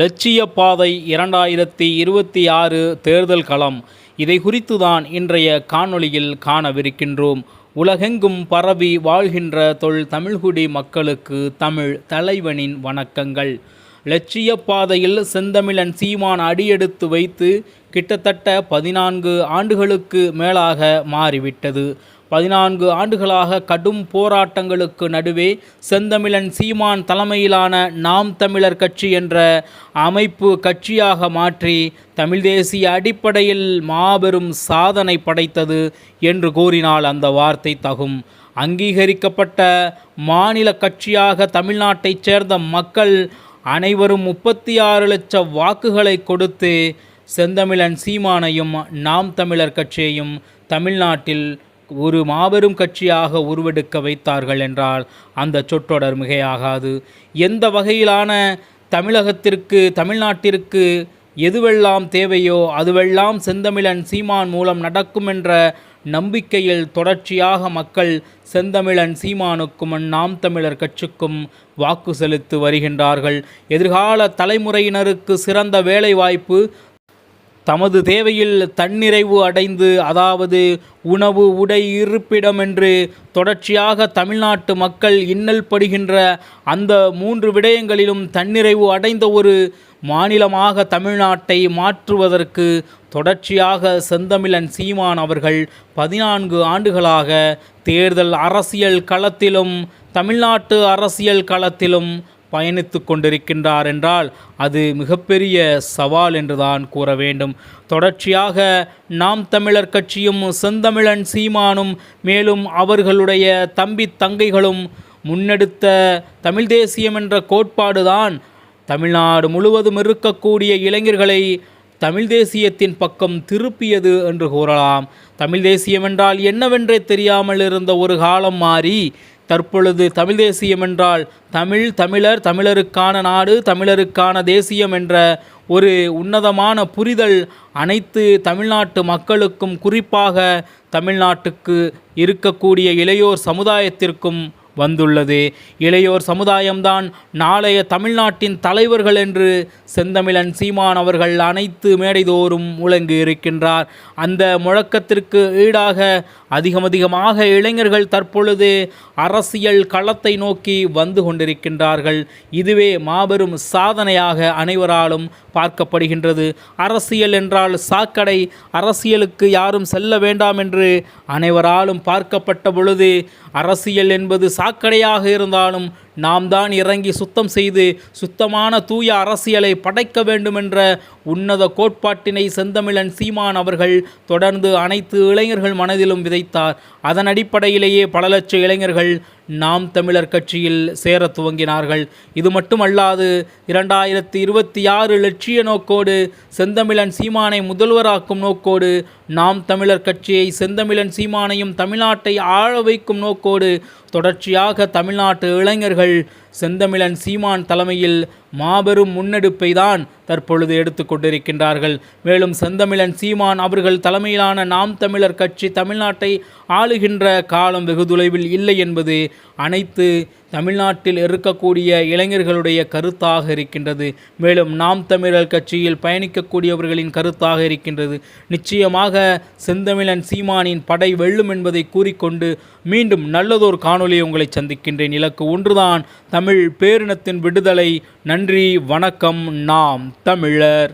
லட்சிய பாதை இரண்டாயிரத்தி இருபத்தி ஆறு தேர்தல் களம். இதை குறித்து தான் இன்றைய காணொளியில் காணவிருக்கின்றோம். உலகெங்கும் பரவி வாழ்கின்ற தொல் தமிழ்குடி மக்களுக்கு தமிழ் தலைவனின் வணக்கங்கள். லட்சிய பாதையில் செந்தமிழன் சீமான் அடியெடுத்து வைத்து கிட்டத்தட்ட பதினான்கு ஆண்டுகளுக்கு மேலாக மாறிவிட்டது. பதினான்கு ஆண்டுகளாக கடும் போராட்டங்களுக்கு நடுவே செந்தமிழன் சீமான் தலைமையிலான நாம் தமிழர் கட்சி என்ற அமைப்பு கட்சியாக மாற்றி தமிழ் தேசிய அடிப்படையில் மாபெரும் சாதனை படைத்தது என்று கூறினால் அந்த வார்த்தை தகும். அங்கீகரிக்கப்பட்ட மாநில கட்சியாக தமிழ்நாட்டைச் சேர்ந்த மக்கள் அனைவரும் முப்பத்தி ஆறு லட்சம் வாக்குகளை கொடுத்து செந்தமிழன் சீமானையும் நாம் தமிழர் கட்சியையும் தமிழ்நாட்டில் ஒரு மாபெரும் கட்சியாக உருவெடுக்க வைத்தார்கள் என்றால் அந்த சொற்றொடர் மிகையாகாது. எந்த வகையிலான தமிழகத்திற்கு தமிழ்நாட்டிற்கு எதுவெல்லாம் தேவையோ அதுவெல்லாம் செந்தமிழன் சீமான் மூலம் நடக்கும் என்ற நம்பிக்கையில் தொடர்ச்சியாக மக்கள் செந்தமிழன் சீமானுக்கும் நாம் தமிழர் கட்சிக்கும் வாக்கு செலுத்தி வருகின்றார்கள். எதிர்கால தலைமுறையினருக்கு சிறந்த வேலைவாய்ப்பு தமது தேவையில் தன்னிறைவு அடைந்து அதாவது உணவு உடை இருப்பிடம் என்று தொடர்ச்சியாக தமிழ்நாட்டு மக்கள் இன்னல் படுகின்ற அந்த மூன்று விடயங்களிலும் தன்னிறைவு அடைந்த ஒரு மாநிலமாக தமிழ்நாட்டை மாற்றுவதற்கு தொடர்ச்சியாக செந்தமிழன் சீமான் அவர்கள் பதினான்கு ஆண்டுகளாக தேர்தல் அரசியல் களத்திலும் தமிழ்நாட்டு அரசியல் களத்திலும் பயணித்து கொண்டிருக்கின்றார் என்றால் அது மிகப்பெரிய சவால் என்றுதான் கூற வேண்டும். தொடர்ச்சியாக நாம் தமிழர் கட்சியும் செந்தமிழன் சீமானும் மேலும் அவர்களுடைய தம்பி தங்கைகளும் முன்னெடுத்த தமிழ் தேசியம் என்ற கோட்பாடுதான் தமிழ்நாடு முழுவதும் இருக்கக்கூடிய இளைஞர்களை தமிழ் தேசியத்தின் பக்கம் திருப்பியது என்று கூறலாம். தமிழ் தேசியம் என்றால் என்னவென்றே தெரியாமல் இருந்த ஒரு காலம் மாறி தற்பொழுது தமிழ் தேசியம் என்றால் தமிழ் தமிழர் தமிழருக்கான நாடு தமிழருக்கான தேசியம் என்ற ஒரு உன்னதமான புரிதல் அனைத்து தமிழ்நாட்டு மக்களுக்கும் குறிப்பாக தமிழ்நாட்டுக்கு இருக்கக்கூடிய இளையோர் சமுதாயத்திற்கும் வந்துள்ளது. இளையோர் சமுதாயம்தான் நாளைய தமிழ்நாட்டின் தலைவர்கள் என்று செந்தமிழன் சீமான் அவர்கள் அனைத்து மேடைதோறும் முழங்கி இருக்கின்றார். அந்த முழக்கத்திற்கு ஈடாக அதிகம் அதிகமாக இளைஞர்கள் தற்பொழுது அரசியல் களத்தை நோக்கி வந்து கொண்டிருக்கின்றார்கள். இதுவே மாபெரும் சாதனையாக அனைவராலும் பார்க்கப்படுகின்றது. அரசியல் என்றால் சாக்கடை அரசியலுக்கு யாரும் செல்ல வேண்டாம் என்று அனைவராலும் பார்க்கப்பட்ட பொழுது அரசியல் என்பது சாக்கடையாக இருந்தாலும் நாம் தான் இறங்கி சுத்தம் செய்து சுத்தமான தூய அரசியலை படைக்க வேண்டுமென்ற உன்னத கோட்பாட்டினை செந்தமிழன் சீமான் அவர்கள் தொடர்ந்து அனைத்து இளைஞர்கள் மனதிலும் விதைத்தார். அதன் அடிப்படையிலேயே பல லட்ச இளைஞர்கள் நாம் தமிழர் கட்சியில் சேர துவங்கினார்கள். இது மட்டுமல்லாது இரண்டாயிரத்தி இருபத்தி ஆறு லட்சிய நோக்கோடு செந்தமிழன் சீமானை முதல்வராக்கும் நோக்கோடு நாம் தமிழர் கட்சியை செந்தமிழன் சீமானையும் தமிழ்நாட்டை ஆழ வைக்கும் நோக்கோடு தொடர்ச்சியாக தமிழ்நாட்டு இளைஞர்கள் செந்தமிழன் சீமான் தலைமையில் மாபெரும் முன்னெடுப்பை தான் தற்பொழுது எடுத்து கொண்டிருக்கின்றார்கள். மேலும் செந்தமிழன் சீமான் அவர்கள் தலைமையிலான நாம் தமிழர் கட்சி தமிழ்நாட்டை ஆளுகின்ற காலம் வெகு தொலைவில் இல்லை என்பது அனைத்து தமிழ்நாட்டில் இருக்கக்கூடிய இளைஞர்களுடைய கருத்தாக இருக்கின்றது. மேலும் நாம் தமிழர் கட்சியில் பயணிக்கக்கூடியவர்களின் கருத்தாக இருக்கின்றது. நிச்சயமாக செந்தமிழன் சீமானின் படை வெல்லும் என்பதை கூறிக்கொண்டு மீண்டும் நல்லதோர் காணொலி உங்களை சந்திக்கின்றேன். இலக்கு ஒன்றுதான் தமிழ் பேரினத்தின் விடுதலை. நன்றி வணக்கம். நாம் தமிழர்.